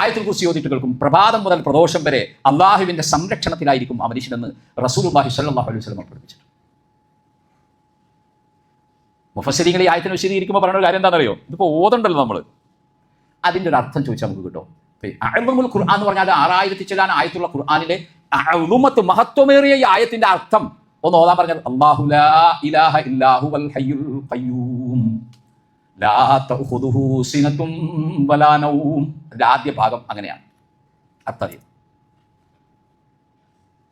ആയത്തിൽ കുറിച്ച് യോജിട്ടുകൾക്കും പ്രഭാതം മുതൽ പ്രദോഷം വരെ അള്ളാഹുവിന്റെ സംരക്ഷണത്തിലായിരിക്കും ആ മനുഷ്യനെന്ന് റസൂലുള്ളാഹി സല്ലാഹു അലൈഹി സ്വലം പഠിപ്പിച്ചിട്ടുണ്ട്. മുഫസരിങ്ങൾ ഈ ആയത്തിന് വിശദീകരിക്കുമ്പോൾ ഒരു കാര്യം എന്താണെന്നറിയോ? ഇതിപ്പോൾ ഓതണ്ടല്ലോ നമ്മൾ അതിന്റെ ഒരു അർത്ഥം ചോദിച്ചാൽ നമുക്ക് കിട്ടും. അഴമുൽ ഖുർആൻ എന്ന് പറഞ്ഞാൽ ആറായിരത്തി ചിലാൻ ആയത്തുള്ള ഖുർആാനിലെ അഴുമത്ത് മഹത്വമേറിയ ഈ ആയത്തിന്റെ അർത്ഥം. ഒന്ന് ഓതാൻ പറഞ്ഞാൽ അല്ലാഹു ലാ ഇലാഹ ഇല്ലാഹു വൽ ഹയ്യുൽ ആദ്യ ഭാഗം അങ്ങനെയാണ്. അത്തതി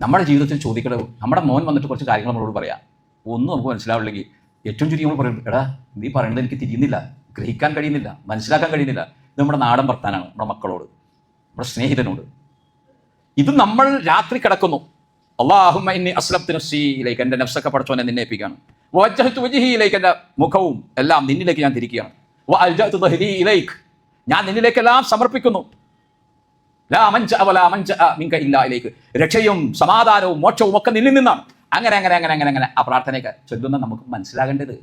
നമ്മുടെ ജീവിതത്തിൽ ചോദിക്കണത് നമ്മുടെ മോൻ വന്നിട്ട് കുറച്ച് കാര്യങ്ങൾ നമ്മളോട് പറയാം. ഒന്നും നമുക്ക് മനസ്സിലാവില്ലെങ്കിൽ ഏറ്റവും ചുരുക്കി നമ്മൾ പറയും എടാ നീ പറയുന്നത് എനിക്ക് തിരിയുന്നില്ല. ഗ്രഹിക്കാൻ കഴിയുന്നില്ല. മനസ്സിലാക്കാൻ കഴിയുന്നില്ല. ഇത് നമ്മുടെ നാടൻ വർത്താനാണ് നമ്മുടെ മക്കളോട് നമ്മുടെ സ്നേഹിതനോട്. ഇത് നമ്മൾ രാത്രി കിടക്കുന്നു. അള്ളാഹുമ്മ ഇന്നി അസ്ലബ് നഫ്സിയിലേക്ക് എന്റെ നഫ്സൊക്കെ പഠിച്ചോനെ നിന്നെ ഏൽപ്പിക്കുകയാണ്. വജ്ജഹത്ത് വജിഹിയിലേക്ക് എന്റെ മുഖവും എല്ലാം നിന്നിലേക്ക് ഞാൻ തിരിക്കുകയാണ്. വ അൽജഅതു ദഹ്രി ഇലൈക്ക് ഞാൻ നിന്നിലേക്കെല്ലാം സമർപ്പിക്കുന്നു. ലാ മഞ്ച അവലാ മഞ്ച മിങ്ക ഇല്ല ഇലേക്ക് രക്ഷയും സമാധാനവും മോക്ഷവും ഒക്കെ നിന്നിൽ നിന്നാണ്. അങ്ങനെ അങ്ങനെ അങ്ങനെ അങ്ങനെ അങ്ങനെ. ആ പ്രാർത്ഥനയൊക്കെ ചൊല്ലുന്ന നമുക്ക് മനസ്സിലാകേണ്ടത്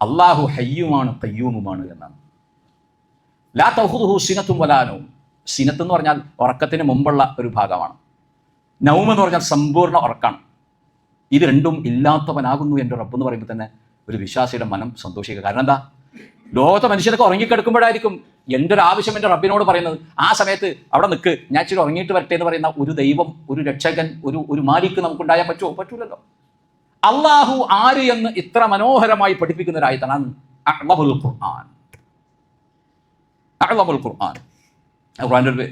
അള്ളാഹു ഹയ്യുമാണ് കയ്യൂമുമാണ് എന്നാണ്. ലാ തൗഹുദുഹു സിനത്തും വലാനവും സിനത്ത് എന്ന് പറഞ്ഞാൽ ഉറക്കത്തിന് മുമ്പുള്ള ഒരു ഭാഗമാണ്. നൗം എന്ന് പറഞ്ഞാൽ സമ്പൂർണ ഉറക്കാണ്. ഇത് രണ്ടും ഇല്ലാത്തവനാകുന്നു എന്റെ റബ്ബ് എന്ന് പറയുമ്പോൾ തന്നെ ഒരു വിശ്വാസിയുടെ മനം സന്തോഷിക്കുക. കാരണം എന്താ? ലോകത്തെ മനുഷ്യരൊക്കെ ഉറങ്ങിക്കിടക്കുമ്പോഴായിരിക്കും എന്റെ ഒരു ആവശ്യം എന്റെ റബ്ബിനോട് പറയുന്നത്. ആ സമയത്ത് അവിടെ നിൽക്ക് ഞാൻ ഇച്ചിരി ഉറങ്ങിയിട്ട് വരട്ടെ എന്ന് പറയുന്ന ഒരു ദൈവം ഒരു രക്ഷകൻ ഒരു ഒരു മാലിക്ക് നമുക്കുണ്ടായാൽ പറ്റുമോ? പറ്റൂലല്ലോ. അള്ളാഹു ആര് എന്ന് ഇത്ര മനോഹരമായി പഠിപ്പിക്കുന്ന ഒരായത്താണ് അഅ്ളമുൽ ഖുർആൻ. അഅ്ളമുൽ ഖുർആൻ. ഖുർആന്റെ ഒരു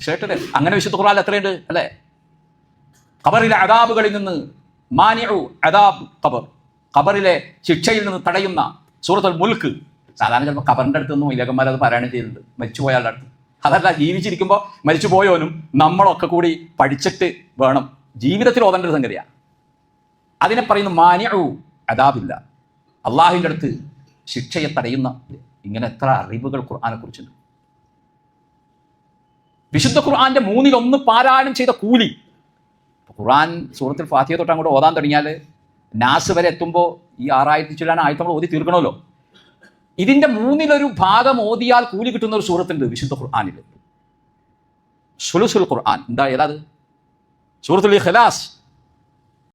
ഷേട്ടല്ലേ അങ്ങനെ വിശുദ്ധ ഖുർആൻ എത്രയുണ്ട്? അല്ലേ? ഖബറിലെ അദാബുകളിൽ നിന്ന് മാനിഉ അദാബ് ഖബർ. ഖബറിലെ ശിക്ഷയിൽ നിന്ന് തടയുന്ന സൂറത്തുൽ മുൽക്ക്. സാധാരണ ചിലപ്പോൾ ഖബറിന്റെ അടുത്തൊന്നും ഇലകന്മാർ അത് പാരായണം ചെയ്തിട്ടുണ്ട് മരിച്ചുപോയാളുടെ അടുത്ത്. അതല്ല ജീവിച്ചിരിക്കുമ്പോൾ മരിച്ചു മരിച്ചുപോയവനും നമ്മളൊക്കെ കൂടി പഠിച്ചിട്ട് വേണം. ജീവിതത്തിൽ ഓതേണ്ട ഒരു സംഗതിയാണ്. അതിനെ പറയുന്നു മാനിയു അദാബില്ല. അള്ളാഹുവിന്റെ അടുത്ത് ശിക്ഷയെ തടയുന്ന ഇങ്ങനെ എത്ര അറിവുകൾ ഖുർആനെ കുറിച്ചുണ്ട്. വിശുദ്ധ ഖുർആന്റെ മൂന്നിലൊന്ന് പാരായണം ചെയ്ത കൂലി ഖുർആൻ സൂറത്തിൽ ഫാത്തിയ തൊട്ട് അങ്ങോട്ട് ഓതാൻ തുടങ്ങിയാൽ നാസ് വരെ എത്തുമ്പോൾ ഈ ആറായിരത്തി ചില്ലാൻ ആയത്ത് നമ്മൾ ഓതി തീർക്കണമല്ലോ. ഇതിന്റെ മൂന്നിലൊരു ഭാഗം ഓതിയാൽ കൂലി കിട്ടുന്ന ഒരു സൂറത്തുണ്ട് വിശുദ്ധ ഖുർആാനിൽ സുലുസുൽ ഖുർആൻ. എന്താ ഏതാത്? സൂറത്തുൽ ഖലാസ്